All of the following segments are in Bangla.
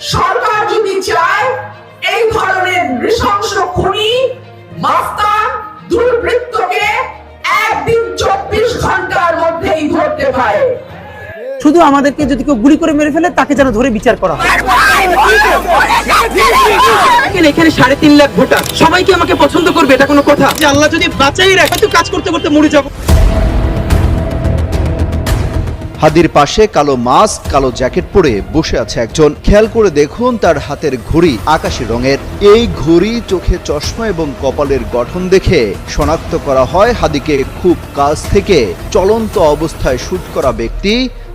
সরকার যদি চায় এই ধরনের নৃশংস খুনি মাস্তান দুর্বৃত্তকে একদিন চব্বিশ ঘণ্টার মধ্যেই ধরতে পারে। শুধু আমাদেরকে যদি কেউ গুলি করে মেরে ফেলে তাকে যেন ধরে বিচার করা হয়। এখানে সাড়ে তিন লাখ ভোটার। সবাই কি আমাকে পছন্দ করবে? এটা কোনো কথা। যে আল্লাহ যদি বাঁচাই রাখে তো কাজ করতে করতে মরে যাব। হাদির পাশে কালো মাস্ক, কালো জ্যাকেট পরে বসে আছে একজন। খেয়াল করে দেখুন তার হাতের ঘড়ি আকাশি রঙের। এই ঘড়ি চোখে চশমা এবং কপালের গঠন দেখে শনাক্ত করা হয় হাদিকে খুব কাছ থেকে চলন্ত অবস্থায় শুট করা ব্যক্তি,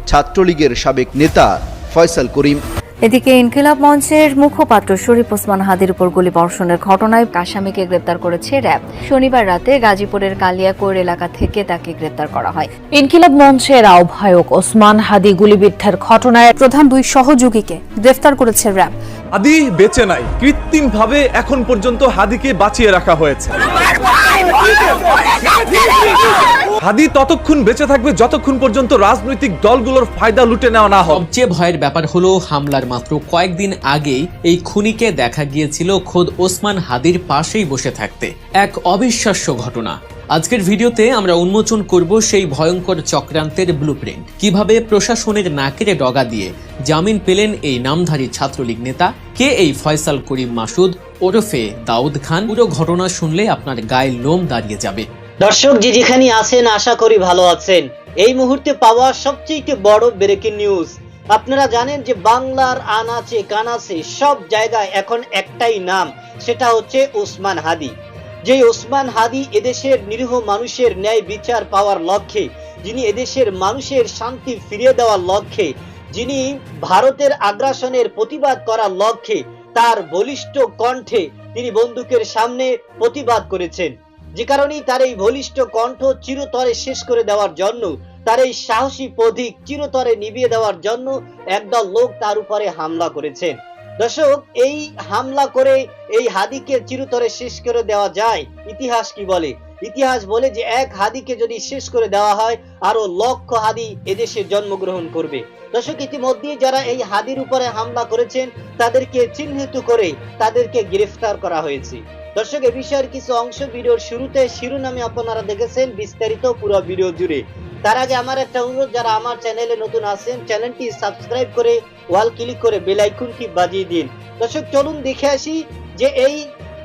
ছাত্রলীগের সাবেক নেতা ফয়সাল করিম। এদিকে ইনকিলাব মঞ্চের মুখপাত্র শরীফ ওসমান হাদির উপর গুলি বর্ষণের ঘটনায় আসামিকে গ্রেপ্তার করেছে র্যাব। শনিবার রাতে গাজীপুরের কালিয়াকৈর এলাকা থেকে তাকে গ্রেপ্তার করা হয়। ইনকিলাব মঞ্চের আহ্বায়ক ওসমান হাদি গুলিবিদ্ধের ঘটনায় প্রধান দুই সহযোগীকে গ্রেফতার করেছে র্যাব। হাদি বেঁচে নাই। কৃত্রিম ভাবে এখন পর্যন্ত হাদিকে বাঁচিয়ে রাখা হয়েছে। হাদি ততক্ষণ বেঁচে থাকবে যতক্ষণ পর্যন্ত রাজনৈতিক দলগুলোর ফায়দা লুটে নেওয়া না হবে সবচেয়ে ভয়ের ব্যাপার হলো হামলার মাত্র কয়েকদিন আগেই এই খুনিকে দেখা গিয়েছিল খোদ ওসমান হাদির পাশেই বসে থাকতে। এক অবিশ্বাস্য ঘটনা। আজকের ভিডিওতে আমরা উন্মোচন করব সেই ভয়ঙ্কর চক্রান্তের ব্লুপ্রিন্ট কীভাবে প্রশাসনের নাকেরে ডগা দিয়ে জামিন পেলেন এই নামধারী ছাত্রলীগ নেতা? কে এই ফয়সাল করিম মাসুদ? ওরফে দাউদ খান। পুরো ঘটনা শুনলে আপনার গায়ে লোম দাঁড়িয়ে যাবে। দর্শক, যে যেখানে আছেন, আশা করি ভালো আছেন। এই মুহূর্তে পাওয়া সবচেয়ে বড় ব্রেকিং নিউজ আপনারা জানেন যে বাংলার আনাচে, কানাচে সব জায়গায় এখন একটাই নাম, সেটা হচ্ছে ওসমান হাদি। যে ওসমান হাদি এদেশের নিরীহ মানুষের ন্যায় বিচার পাওয়ার লক্ষ্যে, যিনি এদেশের মানুষের শান্তি ফিরিয়ে দেওয়ার লক্ষ্যে, যিনি ভারতের আগ্রাসনের প্রতিবাদ করার লক্ষ্যে, তার বলিষ্ঠ কণ্ঠে তিনি বন্দুকের সামনে প্রতিবাদ করেছেন। যে কারণেই তার এই বলিষ্ঠ কণ্ঠ চিরতরে শেষ করে দেওয়ার জন্য, তার এই সাহসী প্রতীক চিরতরে নিভিয়ে দেওয়ার জন্য একদল লোক তার উপরে হামলা করেছেন দর্শক, এই হামলা করে এই হাদিকে চিরতরে শেষ করে দেওয়া যায়, ইতিহাস কি বলে? ইতিহাস বলে যে এক হাদিকে যদি শেষ করে দেওয়া হয় আরও লক্ষ হাদি এদেশে জন্মগ্রহণ করবে। দর্শক, ইতিমধ্যে যারা এই হাদির উপরে হামলা করেছেন, তাদেরকে চিহ্নিত করে তাদেরকে গ্রেফতার করা হয়েছে। দর্শক, এ বিষয়ের কিছু অংশ ভিডিওর শুরুতে শিরোনামে আপনারা দেখেছেন বিস্তারিত পুরো ভিডিও জুড়ে। তার আগে আমার একটা অনুরোধ, যারা আমার চ্যানেলে নতুন আছেন, চ্যানেলটি সাবস্ক্রাইব করে ওয়াল ক্লিক করে বেল আইকনটি বাজিয়ে দিন। দর্শক, চলুন দেখে আসি যে এই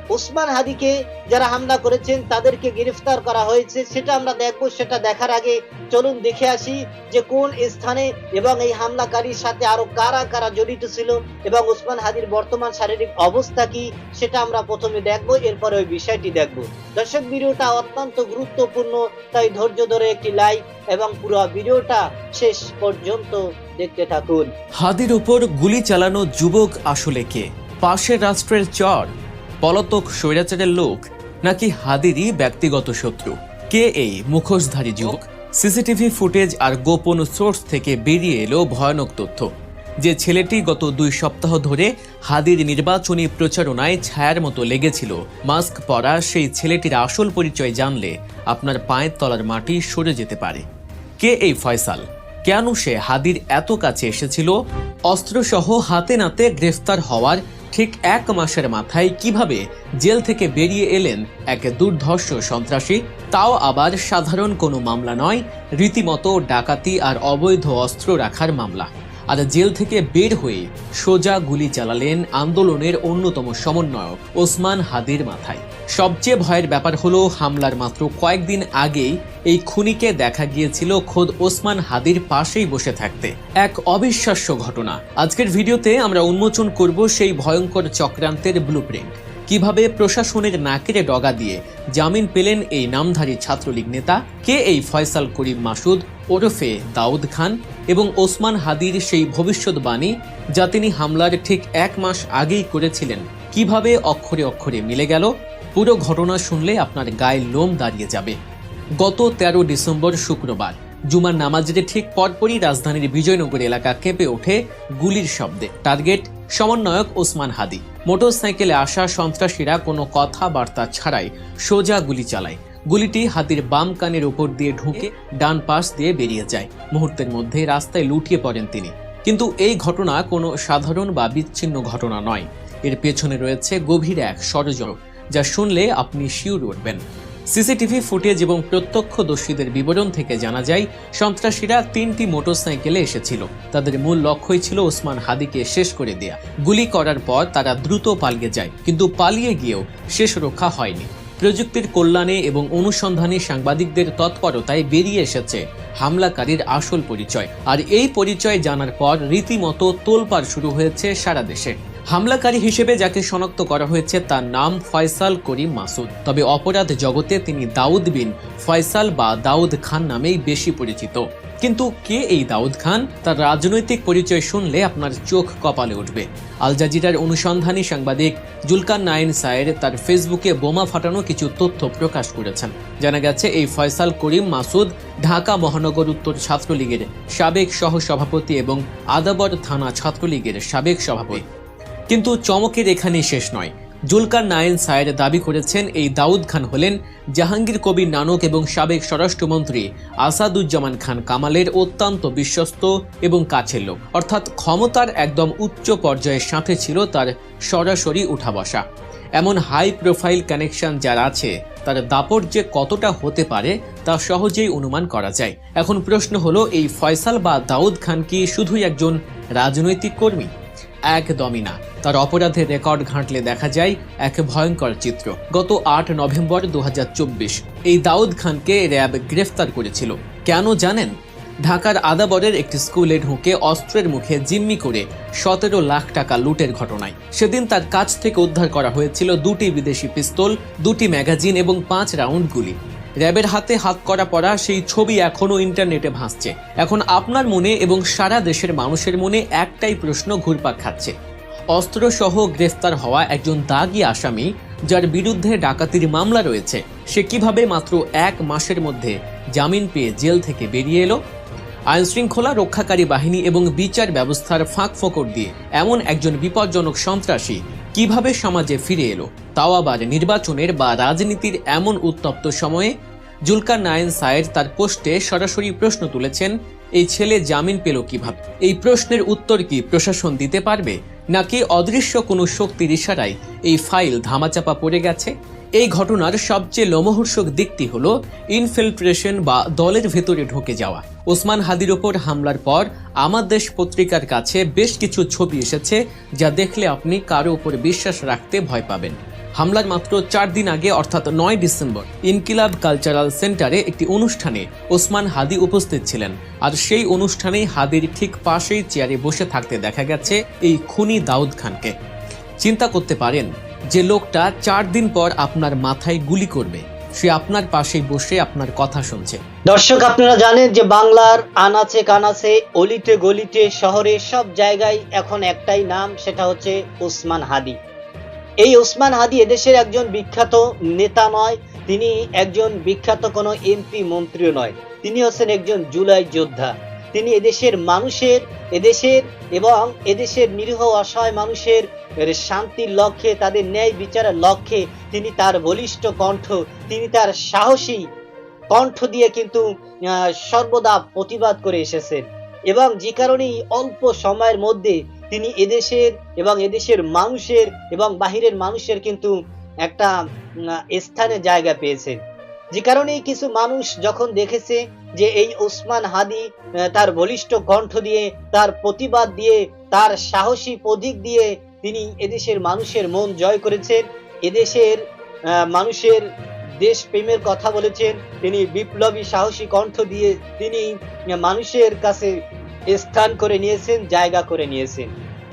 ওসমান হাদিকে যারা হামলা করেছেন, তাদেরকে গ্রেফতার করা হয়েছে। সেটা আমরা দেখব, সেটা দেখার আগে চলুন দেখে আসি যে কোন স্থানে এবং এই হামলাকারীর সাথে আরও কারা কারা জড়িত ছিল এবং ওসমান হাদির বর্তমান শারীরিক অবস্থা কি, সেটা আমরা প্রথমে দেখব, এরপরে ওই বিষয়টি দেখব। দর্শক, ভিডিওটা অত্যন্ত গুরুত্বপূর্ণ, তাই ধৈর্য ধরে একটি লাইক এবং পুরো ভিডিওটা শেষ পর্যন্ত দেখতে থাকুন। হাদির উপর গুলি চালানো যুবক আসলে কে? পাশের রাষ্ট্রের চর পলাতক স্বৈরাচারের লোক নাকি হাদিরই ব্যক্তিগত শত্রু? কে এই মুখোশধারী যুবক? সিসিটিভি ফুটেজ আর গোপন সোর্স থেকে বেরিয়ে এলো ভয়ানক তথ্য। যে ছেলেটি গত দুই সপ্তাহ ধরে হাদির নির্বাচনী প্রচারণায় ছায়ার মতো লেগেছিল, মাস্ক পরা সেই ছেলেটির আসল পরিচয় জানলে আপনার পায়ের তলার মাটি সরে যেতে পারে। কে এই ফয়সাল? কেন সে হাদির এত কাছে এসেছিল? অস্ত্রসহ হাতে নাতে গ্রেফতার হওয়ার ঠিক এক মাসের মাথায় কীভাবে জেল থেকে বেরিয়ে এলেন এক দুর্ধর্ষ সন্ত্রাসী, তাও আবার সাধারণ কোনো মামলা নয়, রীতিমতো ডাকাতি আর অবৈধ অস্ত্র রাখার মামলা। আর জেল থেকে বের হয়ে সোজা গুলি চালালেন আন্দোলনের অন্যতম সমন্বয়ক ওসমান হাদির মাথায়। সবচেয়ে ভয়ের ব্যাপার হলো হামলার মাত্র কয়েকদিন আগেই এই খুনিকে দেখা গিয়েছিল খোদ ওসমান হাদির পাশেই বসে থাকতে। এক অবিশ্বাস্য ঘটনা। আজকের ভিডিওতে আমরা উন্মোচন করব সেই ভয়ঙ্কর চক্রান্তের ব্লুপ্রিন্ট কীভাবে প্রশাসনের নাকেরে ডগা দিয়ে জামিন পেলেন এই নামধারী ছাত্রলীগ নেতা, কে এই ফয়সাল করিম মাসুদ, ওরফে দাউদ খান এবং ওসমান হাদির সেই ভবিষ্যৎবাণী যা তিনি হামলার ঠিক এক মাস আগেই করেছিলেন। কীভাবে অক্ষরে অক্ষরে মিলে গেল পুরো ঘটনা শুনলে আপনার গায়ে লোম দাঁড়িয়ে যাবে। গত তেরো ডিসেম্বর শুক্রবার, জুমার নামাজের ঠিক পরপরই রাজধানীর বিজয়নগর এলাকা কেঁপে ওঠে গুলির শব্দে। টার্গেট, সমন্বয়ক ওসমান হাদি। মোটরসাইকেলে আসা সন্ত্রাসীরা কোনো কথাবার্তা ছাড়াই সোজা গুলি চালায়। গুলিটি হাতির বাম কানের উপর দিয়ে ঢুকে ডান পাশ দিয়ে বেরিয়ে যায়। মুহূর্তের মধ্যে রাস্তায় লুটিয়ে পড়েন তিনি। কিন্তু এই ঘটনা কোনো সাধারণ বা বিচ্ছিন্ন ঘটনা নয়। এর পেছনে রয়েছে গভীর এক ষড়যন্ত্র। যা শুনলে আপনি শিউর উঠবেন। সিসিটিভি ফুটেজ এবং প্রত্যক্ষদর্শীদের বিবরণ থেকে জানা যায়, সন্ত্রাসীরা তিনটি মোটরসাইকেলে এসেছিল। তাদের মূল লক্ষ্যই ছিল ওসমান হাদিকে শেষ করে দেয়া। গুলি করার পর তারা দ্রুত পালিয়ে যায়, কিন্তু পালিয়ে গিয়েও শেষ রক্ষা হয়নি। প্রযুক্তির কল্যাণে এবং অনুসন্ধানে সাংবাদিকদের তৎপরতায় বেরিয়ে এসেছে হামলাকারীর আসল পরিচয়। আর এই পরিচয় জানার পর রীতিমতো তোলপাড় শুরু হয়েছে সারা দেশে। হামলাকারী হিসেবে যাকে শনাক্ত করা হয়েছে তার নাম ফয়সাল করিম মাসুদ। তবে অপরাধ জগতে তিনি দাউদ বিন ফয়সাল বা দাউদ খান নামেই বেশি পরিচিত। কিন্তু কে এই দাউদ খান? তার রাজনৈতিক পরিচয় শুনলে আপনার চোখ কপালে উঠবে। আল জাজিরার অনুসন্ধানী সাংবাদিক জুলকান নাইন সায়ের তার ফেসবুকে বোমা ফাটানো কিছু তথ্য প্রকাশ করেছেন। জানা গেছে, এই ফয়সাল করিম মাসুদ ঢাকা মহানগর উত্তর ছাত্রলীগের সাবেক সহসভাপতি এবং আদাবর থানা ছাত্রলীগের সাবেক সভাপতি। কিন্তু চমকের এখানেই শেষ নয়। জুলকার নায়েন সায়ের দাবি করেছেন এই দাউদ খান হলেন জাহাঙ্গীর কবির নানক এবং সাবেক স্বরাষ্ট্রমন্ত্রী আসাদুজ্জামান খান কামালের অত্যন্ত বিশ্বস্ত এবং কাছের লোক। অর্থাৎ ক্ষমতার একদম উচ্চ পর্যায়ের সাথে ছিল তার সরাসরি উঠা বসা। এমন হাই প্রোফাইল কানেকশন যার আছে, তার দাপট যে কতটা হতে পারে তা সহজেই অনুমান করা যায়। এখন প্রশ্ন হলো, এই ফয়সাল বা দাউদ খান কি শুধুই একজন রাজনৈতিক কর্মী? একদমই না। তার অপরাধের রেকর্ড ঘাঁটলে দেখা যায় এক ভয়ঙ্কর চিত্র। গত আট নভেম্বর দু হাজার চব্বিশ এই দাউদ খানকে র্যাব গ্রেফতার করেছিল। কেন জানেন? ঢাকার আদাবরের একটি স্কুলে ঢুকে অস্ত্রের মুখে জিম্মি করে সতেরো লাখ টাকা লুটের ঘটনায়। সেদিন তার কাছ থেকে উদ্ধার করা হয়েছিল দুটি বিদেশি পিস্তল, দুটি ম্যাগাজিন এবং পাঁচ রাউন্ড গুলি। র্যাবের হাতে হাত করা পড়া, সেই ছবি এখনও ইন্টারনেটে ভাসছে। এখন আপনার মনে এবং সারা দেশের মানুষের মনে একটাই প্রশ্ন ঘুরপাক খাচ্ছে। অস্ত্রসহ গ্রেফতার হওয়া একজন দাগি আসামি, যার বিরুদ্ধে ডাকাতির মামলা রয়েছে, সে কীভাবে মাত্র এক মাসের মধ্যে জামিন পেয়ে জেল থেকে বেরিয়ে এলো? আইনশৃঙ্খলা রক্ষাকারী বাহিনী এবং বিচার ব্যবস্থার ফাঁক ফোকর দিয়ে এমন একজন বিপজ্জনক সন্ত্রাসী কীভাবে সমাজে ফিরে এলো? তাও আবার নির্বাচনের বা রাজনীতির এমন উত্তপ্ত সময়ে জুলকার নায়েন সায়ের তার পোস্টে সরাসরি প্রশ্ন তুলেছেন, এই ছেলে জামিন পেল কীভাবে? এই প্রশ্নের উত্তর কি প্রশাসন দিতে পারবে? নাকি অদৃশ্য কোনো শক্তির ইশারায় এই ফাইল ধামাচাপা পড়ে গেছে? এই ঘটনার সবচেয়ে লোমহর্ষক দিকটি হল ইনফিল্ট্রেশন বা দলের ভেতরে ঢুকে যাওয়া। ওসমান হাদির ওপর হামলার পর আমার দেশ পত্রিকার কাছে বেশ কিছু ছবি এসেছে যা দেখলে আপনি কারও উপর বিশ্বাস রাখতে ভয় পাবেন। হামলার মাত্র চার দিন আগে, অর্থাৎ নয় ডিসেম্বর, ইনকিলাব কালচারাল সেন্টারে একটি অনুষ্ঠানে ওসমান হাদি উপস্থিত ছিলেন। আর সেই অনুষ্ঠানেই হাদির ঠিক পাশেই চেয়ারে বসে থাকতে দেখা গেছে এই খুনি দাউদ খানকে। চিন্তা করতে পারেন যে লোকটা চার দিন পর আপনার মাথায় গুলি করবে। সে আপনার পাশে বসে আপনার কথা শুনছে। দর্শক, আপনারা জানেন যে বাংলার আনাচে কানাচে, অলিতে গলিতে, শহরে সব জায়গায় এখন একটাই নাম, সেটা হচ্ছে ওসমান হাদি। এই ওসমান হাদি এদেশের একজন বিখ্যাত নেতা নয়, তিনি একজন বিখ্যাত কোনো এমপি মন্ত্রীও নয়। তিনি হচ্ছেন একজন জুলাই যোদ্ধা। তিনি এদেশের মানুষের, এদেশের এবং এদেশের নিরীহ অসহায় মানুষের শান্তির লক্ষ্যে, তাদের ন্যায় বিচারের লক্ষ্যে তিনি তার বলিষ্ঠ কণ্ঠ, তিনি তার সাহসী কণ্ঠ দিয়ে কিন্তু সর্বদা প্রতিবাদ করে এসেছেন। এবং যে কারণেই অল্প সময়ের মধ্যে তিনি এদেশের এবং এদেশের মানুষের এবং বাহিরের মানুষের কিন্তু একটা স্থানে জায়গা পেয়েছেন। যে কারণেই কিছু মানুষ যখন দেখেছে যে এই ওসমান হাদি তার বলিষ্ঠ কণ্ঠ দিয়ে, তার প্রতিবাদ দিয়ে, তার সাহসী প্রতীক দিয়ে তিনি এদেশের মানুষের মন জয় করেছেন, এদেশের মানুষের দেশ প্রেমের কথা বলেছেন, তিনি বিপ্লবী সাহসী কণ্ঠ দিয়ে তিনি মানুষের কাছে স্থান করে নিয়েছেন, জায়গা করে নিয়েছেন।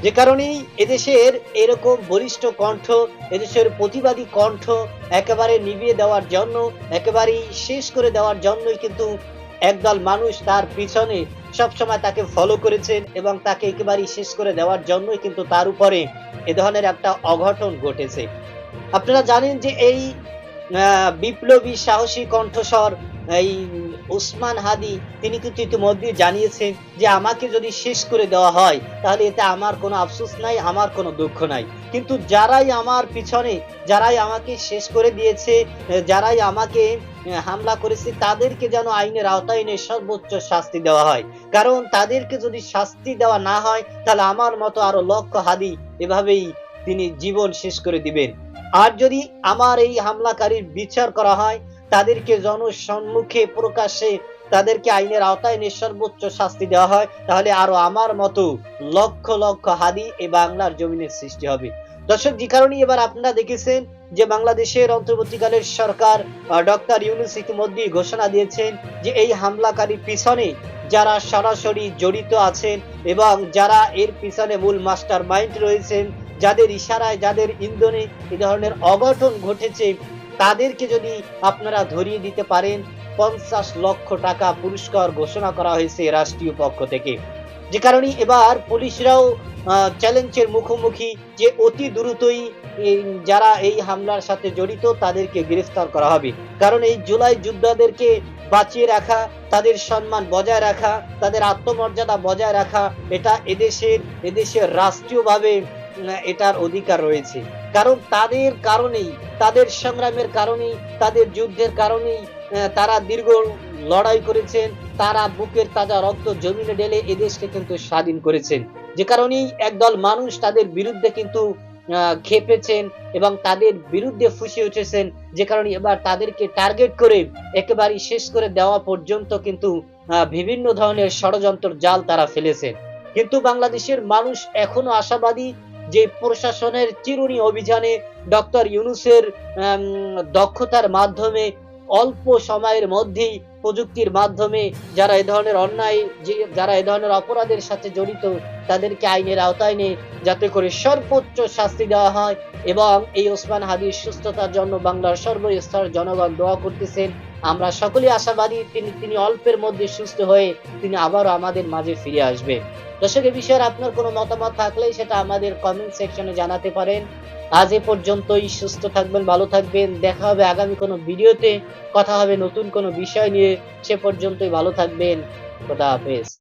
যে কারণেই এদেশের এরকম বলিষ্ঠ কণ্ঠ, এদেশের প্রতিবাদী কণ্ঠ একেবারে নিভিয়ে দেওয়ার জন্য, একেবারেই শেষ করে দেওয়ার জন্যই কিন্তু একদল মানুষ তার পিছনে সবসময় তাকে ফলো করেছেন এবং তাকে একেবারেই শেষ করে দেওয়ার জন্যই কিন্তু তার উপরে এ ধরনের একটা অঘটন ঘটেছে। আপনারা জানেন যে এই বিপ্লবী সাহসী কণ্ঠস্বর, এই ওসমান হাদি, তিনি কিন্তু ইতিমধ্যে জানিয়েছেন যে আমাকে যদি শেষ করে দেওয়া হয়, তাহলে এতে আমার কোনো আফসোস নাই, আমার কোনো দুঃখ নাই। কিন্তু যারাই আমার পিছনে, যারাই আমাকে শেষ করে দিয়েছে, যারাই আমাকে হামলা করেছে, তাদেরকে যেন আইনের আওতায় এনে সর্বোচ্চ শাস্তি দেওয়া হয়। কারণ তাদেরকে যদি শাস্তি দেওয়া না হয়, তাহলে আমার মতো আরও লক্ষ হাদি এভাবেই তিনি জীবন শেষ করে দিবেন। আর যদি আমার এই হামলাকারীর বিচার করা হয় তাদেরকে জনসম্মুখে প্রকাশ্যে তাদেরকে আইনের আওতায় এনে সর্বোচ্চ শাস্তি দেওয়া হয়, তাহলে আরও আমার মতো লক্ষ লক্ষ হাদি এই বাংলার জমিনের সৃষ্টি হবে। দর্শক, যে কারণে এবার আপনারা দেখেছেন যে বাংলাদেশের অন্তর্বর্তীকালের সরকার ডক্টর ইউনুস ইতিমধ্যে ঘোষণা দিয়েছেন যে এই হামলাকারী পিছনে যারা সরাসরি জড়িত আছেন এবং যারা এর পিছনে মূল মাস্টার মাইন্ড রয়েছেন, যাদের ইশারায়, যাদের ইন্ধনে এই ধরনের অঘটন ঘটেছে তাদেরকে যদি আপনারা ধরিয়ে দিতে পারেন, পঞ্চাশ লক্ষ টাকা পুরস্কার ঘোষণা করা হয়েছে রাষ্ট্রীয় পক্ষ থেকে। যে কারণে এবার পুলিশরাও চ্যালেঞ্জের মুখোমুখি যে অতি দ্রুতই যারা এই হামলার সাথে জড়িত, তাদেরকে গ্রেফতার করা হবে। কারণ এই জুলাই যোদ্ধাদেরকে বাঁচিয়ে রাখা, তাদের সম্মান বজায় রাখা, তাদের আত্মমর্যাদা বজায় রাখা, এটা এদেশের এদেশের রাষ্ট্রীয়ভাবে এটার অধিকার রয়েছে। কারণ তাদের কারণেই, তাদের সংগ্রামের কারণেই, তাদের যুদ্ধের কারণেই তারা দীর্ঘ লড়াই করেছেন, তারা বুকের তাজা রক্ত জমিনে ঢেলে এদেশকে কিন্তু স্বাধীন করেছেন। যে কারণেই একদল মানুষ তাদের বিরুদ্ধে কিন্তু খেপেছেন এবং তাদের বিরুদ্ধে ফুসে উঠেছেন। যে কারণে এবার তাদেরকে টার্গেট করে, একেবারেই শেষ করে দেওয়া পর্যন্ত কিন্তু বিভিন্ন ধরনের ষড়যন্ত্র জাল তারা ফেলেছেন। কিন্তু বাংলাদেশের মানুষ এখনও আশাবাদী যে প্রশাসনের চিরুনি অভিযানে ডক্টর ইউনুসের দক্ষতার মাধ্যমে, অল্প সময়ের মধ্যেই প্রযুক্তির মাধ্যমে যারা এ ধরনের অন্যায়, যে যারা এ ধরনের অপরাধের সাথে জড়িত, তাদেরকে আইনের আওতায় নিয়ে যাতে করে সর্বোচ্চ শাস্তি দেওয়া হয় এবং এই ওসমান হাদির সুস্থতার জন্য বাংলার সর্বস্তর জনগণ দোয়া করতেছেন। আমরা সকলেই আশাবাদী, তিনি তিনি অল্পের মধ্যে সুস্থ হয়ে তিনি আবারও আমাদের মাঝে ফিরে আসবেন। দর্শক এ বিষয়ে আপনার কোনো মতামত থাকলে সেটা আমাদের কমেন্ট সেকশনে জানাতে পারেন। আজ এ পর্যন্তই, সুস্থ থাকবেন, ভালো থাকবেন। দেখা হবে আগামী কোনো ভিডিওতে। কথা হবে নতুন কোনো বিষয় নিয়ে। সে পর্যন্তই ভালো থাকবেন। খোদা হাফেজ।